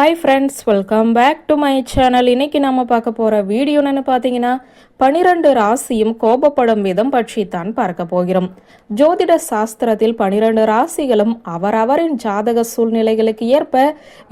Hi friends welcome back to my channel இன்னைக்கு நம்ம பார்க்க போகிற வீடியோ பார்த்தீங்கன்னா பனிரெண்டு ராசியும் கோபப்படும் விதம் பற்றி தான் பார்க்க போகிறோம். ஜோதிட சாஸ்திரத்தில் பனிரெண்டு ராசிகளும் அவரவரின் ஜாதக சூழ்நிலைகளுக்கு ஏற்ப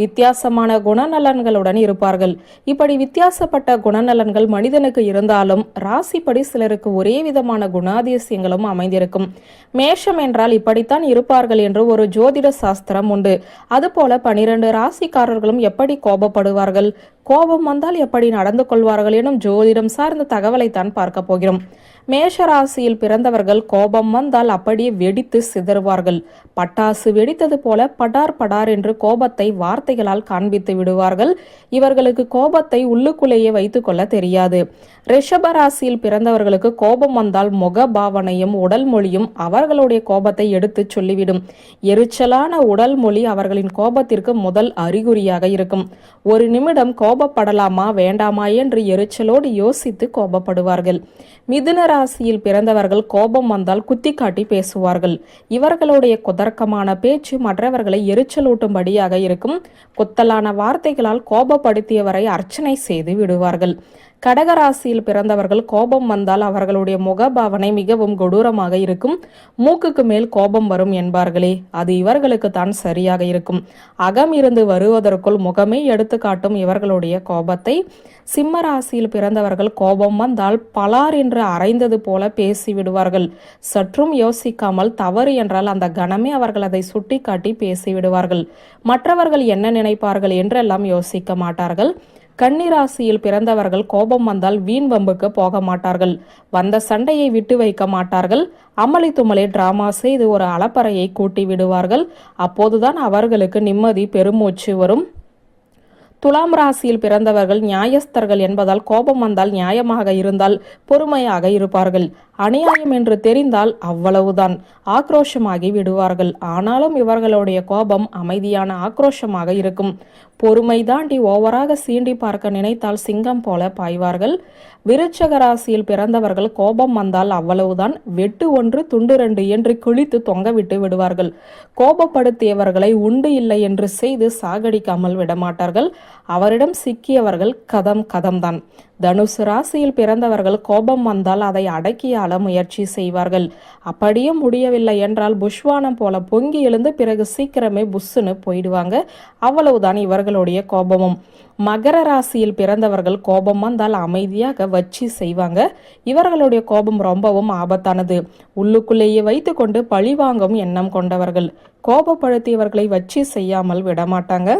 வித்தியாசமான குணநலன்களுடன் இருப்பார்கள். இப்படி வித்தியாசப்பட்ட குணநலன்கள் மனிதனுக்கு இருந்தாலும் ராசிப்படி சிலருக்கு ஒரே விதமான குணாதிசயங்களும் அமைந்திருக்கும். மேஷம் என்றால் இப்படித்தான் இருப்பார்கள் என்று ஒரு ஜோதிட சாஸ்திரம் உண்டு. அதுபோல பனிரெண்டு ராசிக்காரர்களும் எப்படி கோபப்படுவார்கள்? கோபம் வந்தால் எப்படி நடந்து கொள்வார்கள் எனும் ஜோதிடம் சார்ந்த தகவலை தான் பார்க்க போகிறோம். மேஷ ராசியில் பிறந்தவர்கள் கோபம் வந்தால் அப்படியே வெடித்து சிதறுவார்கள். பட்டாசு வெடித்தது போல படார் படார் என்று கோபத்தை வார்த்தைகளால் காண்பித்து விடுவார்கள். இவர்களுக்கு கோபத்தை உள்ளுக்குள்ளேயே வைத்துக் கொள்ள தெரியாது. ரிஷப ராசியில் பிறந்தவர்களுக்கு கோபம் வந்தால் முக பாவனையும் உடல் மொழியும் அவர்களுடைய கோபத்தை எடுத்து சொல்லிவிடும். எரிச்சலான உடல் மொழி அவர்களின் கோபத்திற்கு முதல் அறிகுறியாக இருக்கும். ஒரு நிமிடம் கோபப்படலாமா வேண்டாமா என்று எரிச்சலோடு யோசித்து கோபப்படுவார்கள். மிதுன ராசியில் பிறந்தவர்கள் கோபம் வந்தால் குத்தி காட்டி பேசுவார்கள். இவர்களுடைய குதர்க்கமான பேச்சு மற்றவர்களை எரிச்சலூட்டும்படியாக இருக்கும். குத்தலான வார்த்தைகளால் கோபப்படுத்தியவரை அர்ச்சனை செய்து விடுவார்கள். கடகராசியில் பிறந்தவர்கள் கோபம் வந்தால் அவர்களுடைய முகபாவனை மிகவும் கொடூரமாக இருக்கும். மூக்குக்கு மேல் கோபம் வரும் என்பார்களே அது இவர்களுக்கு தான் சரியாக இருக்கும். அகம் இருந்து வருவதற்குள் முகமே எடுத்து காட்டும் இவர்களுடைய கோபத்தை சிம்ம ராசியில் பிறந்தவர்கள் கோபம் வந்தால் பலார் என்று அரைந்தது போல பேசிவிடுவார்கள். சற்றும் யோசிக்காமல் தவறு என்றால் அந்த கணமே அவர்கள் அதை சுட்டிக்காட்டி பேசிவிடுவார்கள். மற்றவர்கள் என்ன நினைப்பார்கள் என்றெல்லாம் யோசிக்க மாட்டார்கள். கன்னிராசியில் பிறந்தவர்கள் கோபம் வந்தால் வீண் வம்புக்கு போக மாட்டார்கள். வந்த சண்டையை விட்டு வைக்க மாட்டார்கள். அமளி துமளி டிராமா செய்து ஒரு அலப்பறையை கூட்டி விடுவார்கள் அப்போதுதான் அவர்களுக்கு நிம்மதி பெருமூச்சு வரும். துலாம் ராசியில் பிறந்தவர்கள் நியாயஸ்தர்கள் என்பதால் கோபம் வந்தால் நியாயமாக இருந்தால் பொறுமையாக இருப்பார்கள். அநியாயம் என்று தெரிந்தால் அவ்வளவுதான். ஆக்ரோஷமாகி விடுவார்கள். ஆனாலும் இவர்களுடைய கோபம் அமைதியான ஆக்ரோஷமாக இருக்கும். பொறுமை தாண்டி ஓவராக சீண்டி பார்க்க நினைத்தால் சிங்கம் போல பாய்வார்கள். விருச்சக ராசியில் பிறந்தவர்கள் கோபம் வந்தால் அவ்வளவுதான். வெட்டு ஒன்று துண்டு ரெண்டு என்று கிழித்து தொங்கவிட்டு விடுவார்கள். கோபப்படுத்தியவர்களை உண்டு இல்லை என்று செய்து சாகடிக்காமல் விடமாட்டார்கள். அவரிடம் சிக்கியவர்கள் கதம் கதம்தான். தனுசு ராசியில் பிறந்தவர்கள் கோபம் வந்தால் அதை அடக்கியாள முயற்சி செய்வார்கள். அப்படியும் முடியவில்லை என்றால் புஷ்வானம் போல பொங்கி எழுந்து பிறகு சீக்கிரமே புஷ்ஷுன்னு போயிடுவாங்க. அவ்வளவுதான் இவர்கள் அவர்களுடைய கோபமும். மகர ராசியில் பிறந்தவர்கள் கோபம் வந்தால் அமைதியாக வச்சு செய்வாங்க. இவர்களுடைய கோபம் ரொம்பவும் ஆபத்தானது. உள்ளுக்குள்ளேயே வைத்துக்கொண்டு பழிவாங்கும் எண்ணம் கொண்டவர்கள். கோபப்படுத்தியவர்களை வச்சு செய்யாமல் விடமாட்டாங்க.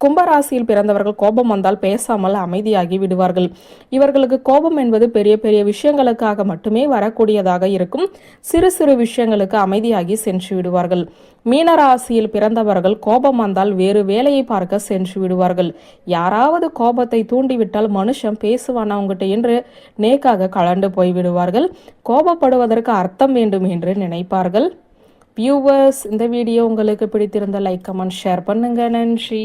கும்பராசியில் பிறந்தவர்கள் கோபம் வந்தால் பேசாமல் அமைதியாகி விடுவார்கள். இவர்களுக்கு கோபம் என்பது பெரிய பெரிய விஷயங்களுக்காக மட்டுமே வரக்கூடியதாக இருக்கும். சிறு சிறு விஷயங்களுக்கு அமைதியாகி சென்று விடுவார்கள். மீனராசியில் பிறந்தவர்கள் கோபம் வந்தால் வேறு வேலையை பார்க்க சென்று விடுவார்கள். யாராவது கோபத்தை தூண்டிவிட்டால் மனுஷன் பேசுவானா உங்ககிட்ட என்று நேக்காக கலண்டு போய் விடுவார்கள். கோபப்படுவதற்கு அர்த்தம் வேண்டும் என்று நினைப்பார்கள். வியூவர்ஸ் இந்த வீடியோ உங்களுக்கு பிடித்திருந்த லைக் கமெண்ட் ஷேர் பண்ணுங்க. நன்றி.